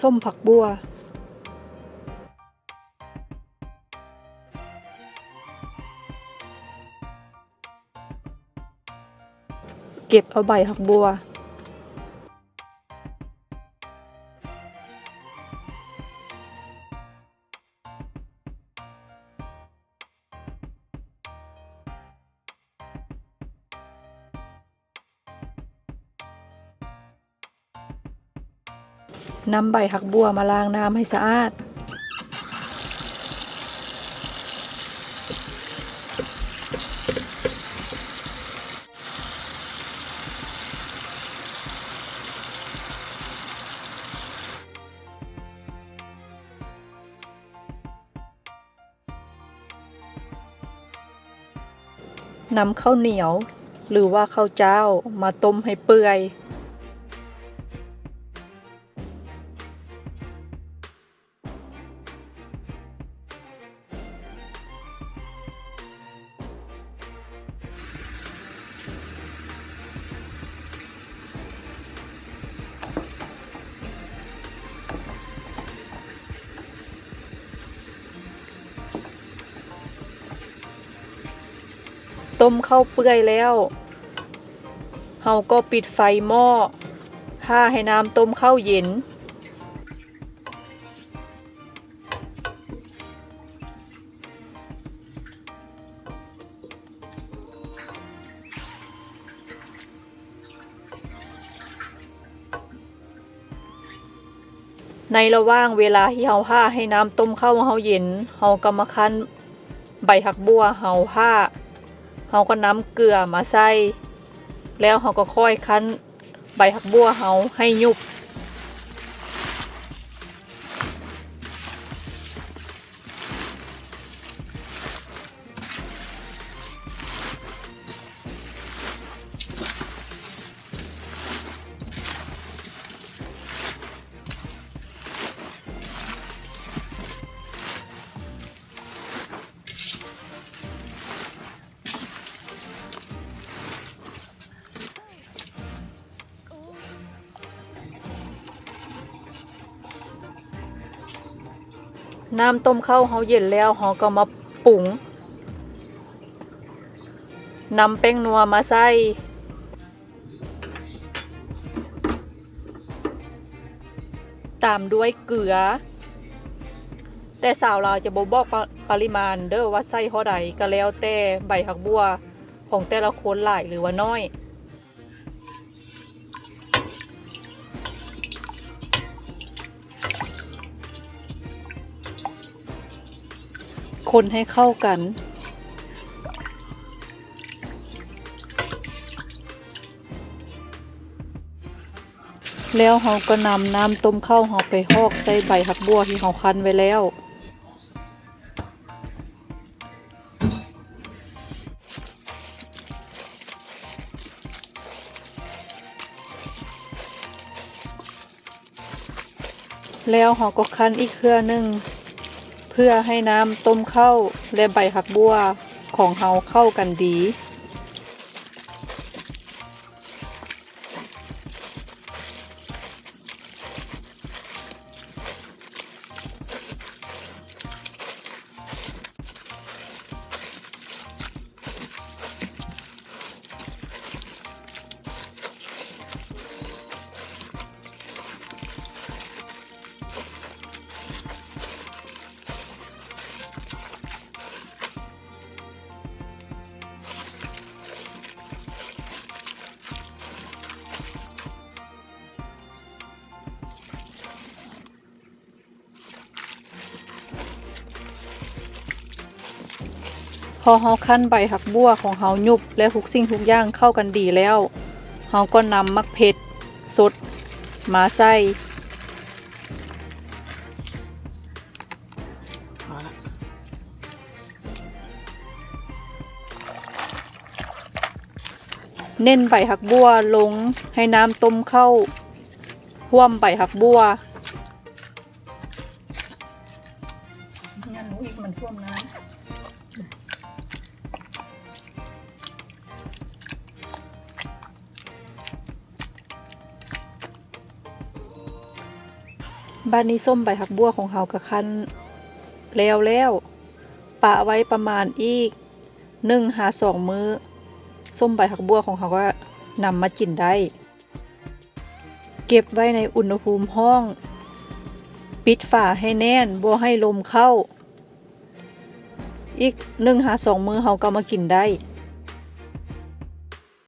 ส้มผักบัว เก็บเอาใบผักบัว นำใบหักบัวมาล้างน้ำให้สะอาด นำข้าวเหนียว หรือว่าข้าวเจ้ามาต้มให้เปื่อย ต้มข้าวเปื่อยแล้วเฮาก็ปิดไฟหม้อถ้าให้น้ำต้มข้าวเย็น ในระหว่างเวลาที่เฮาผ้าให้น้ำต้มข้าวเฮาเย็นเฮาก็มาคั้นใบหักบัวเฮาผ้า เขาก็น้ำเกลือมาใส่ แล้วเขาก็ค่อยคั้นใบหักบัวเขาให้ยุบ น้ำต้มข้าวเฮาเย็นแล้วเฮาก็มาปรุงนำแป้งนัวมาใส่ตามด้วยเกลือ แต่สาวเราจะบ่บอกปะปริมาณเด้อว่าใส่เท่าใดก็แล้วแต่ใบหักบัวของแต่ละคนหลายหรือว่าน้อย คนให้เข้ากัน แล้วเราก็นำน้ำต้มข้าวเราไปหอกใส่ใบหักบัวที่เราคั้นไว้แล้วแล้วเราก็คั้นอีกเครือหนึ่ง เพื่อให้น้ำต้มข้าวและใบหักบัวของเฮาเข้ากันดี อเฮาคั้นใบหักบัวของเฮายุบและทุกสิ่งทุกอย่างเข้ากันดีแล้วเฮาก็นำมักเพชรสดมาใส่เน้นใบหักบัวลงให้น้ำต้มเข้าห่วมใบหักบัว บ้านนี้ส้มใบหักบัวของเฮาก็คั้นแล้วแล้วปะไว้ประมาณอีก1หา2มื้อส้มใบหักบัวของเขาก็นำมากินได้ เก็บไว้ในอุณหภูมิห้อง ปิดฝาให้แน่นบ่ให้ลมเข้า อีก1หา2มื้อเฮาก็มากินได้